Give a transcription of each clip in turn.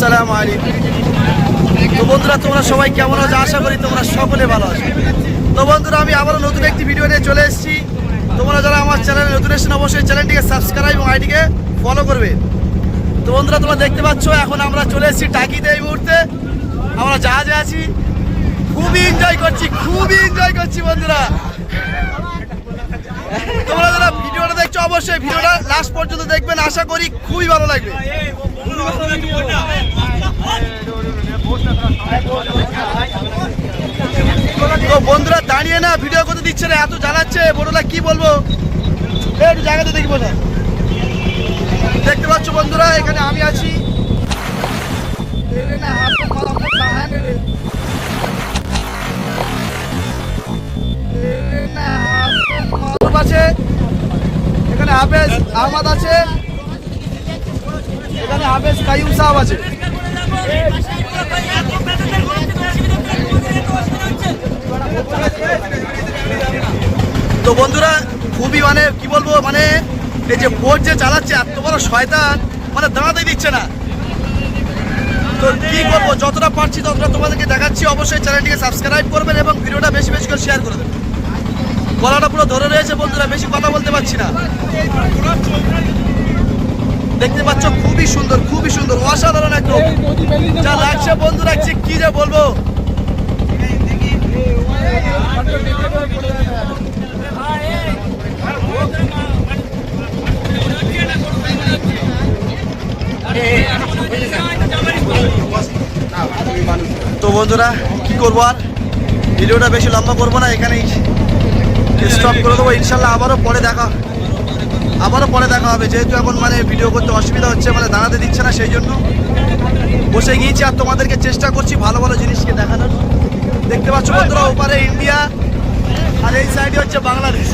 আসসালামু আলাইকুম। তো বন্ধুরা, তোমরা সবাই কেমন আছো? আশা করি তোমরা সকলে ভালো আছো। তো বন্ধুরা, আমি আবারও নতুন একটি ভিডিও নিয়ে চলে এসেছি। তোমরা যারা আমার চ্যানেলে নতুন এসেছেন, অবশ্যই চ্যানেলটিকে সাবস্ক্রাইব এবং আইডিকে ফলো করবে। তো বন্ধুরা, তোমরা দেখতে পাচ্ছ, এখন আমরা চলে এসেছি টাকিতে এই মুহূর্তে। আমরা জাহাজে আছি। খুবই এনজয় করছি, খুবই এনজয় করছি বন্ধুরা। তোমরা যারা ভিডিওটা দেখছ অবশ্যই ভিডিওটা লাস্ট পর্যন্ত দেখবেন। আশা করি খুবই ভালো লাগবে। তো বন্ধুরা, দাঁড়িয়ে না, ভিডিও করতে দিচ্ছে না, এত জ্বালাচ্ছে। বড়লা কি বলব? একটু জায়গাতে দেখব না। দেখতে পাচ্ছ বন্ধুরা, এখানে আমি আছি। আছে। এখানে হাফেজ আহমদ আছে, এখানে হাফেজ কাইম সাহেব আছে। তো বন্ধুরা, খুবই মানে কি বলব মানে এই যে বোট যে চালাচ্ছে, এত বড় শয়তান মানে দাঁড়াতে দিচ্ছে না। তো কি করব যতটা পারছি ততটা তোমাদেরকে দেখাচ্ছি। অবশ্যই চ্যানেলটিকে সাবস্ক্রাইব করবেন এবং ভিডিওটা বেশি বেশি করে শেয়ার করে দেবেন। গলাটা পুরো ধরে রয়েছে বেশি কথা বলতে পারছি না। দেখতে পাচ্ছ খুবই সুন্দর খুবই সুন্দর অসাধারণ একদম যা লাগছে বন্ধু লাগছে কি যে বলব? তো বন্ধুরা কি করব আর? ভিডিওটা বেশি লম্বা করব না এখানেই স্টপ করে দেবো, ইনশাল্লাহ আবারও পরে দেখা আবারও পরে দেখা হবে। যেহেতু এখন মানে ভিডিও করতে অসুবিধা হচ্ছে মানে দাঁড়াতে দিচ্ছে না সেই জন্য। বসে গিয়েছি আর তোমাদেরকে চেষ্টা করছি ভালো ভালো জিনিসকে দেখানোর। দেখতে পাচ্ছ বন্ধুরা, ওপারে ইন্ডিয়া আর এই সাইডে হচ্ছে বাংলাদেশ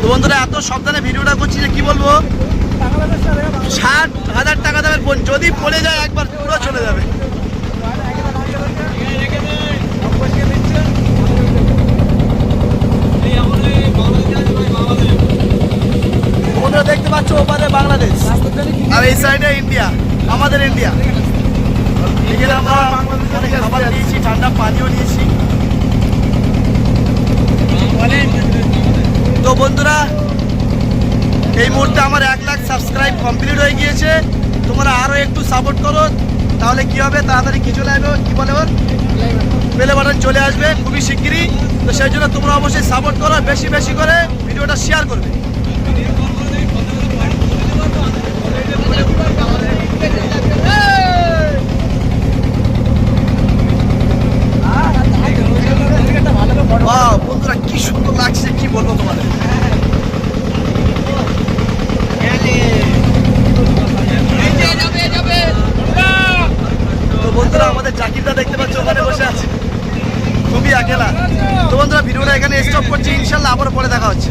তো বন্ধুরা, এত সাবধানে ভিডিওটা করছি যে কি বলব? ষাট হাজার টাকা দামের ফোন যদি পড়ে যায় একবার পুরো চলে যাবে বন্ধুরা দেখতে পাচ্ছ ওপারে বাংলাদেশ। আর এই সাইডে ইন্ডিয়া আমাদের ইন্ডিয়া এখানে আমরা খাবার নিয়েছি ঠান্ডা পানিও নিয়েছি তো বন্ধুরা, এই মুহূর্তে আমার এক লাখ সাবস্ক্রাইব কমপ্লিট হয়ে গিয়েছে। তোমরা আরও একটু সাপোর্ট করো, তাহলে কি হবে? তাড়াতাড়ি কি চলে আসবে কি বলে ওর বেলে বাটন চলে আসবে খুবই শিগগিরই। তো সেই জন্য তোমরা অবশ্যই সাপোর্ট করো বেশি বেশি করে ভিডিওটা শেয়ার করবে। আকেলা তো বন্ধুরা ভিডিওটা এখানে স্টপ করছি। ইনশাল্লাহ আবার পরে দেখা হচ্ছে।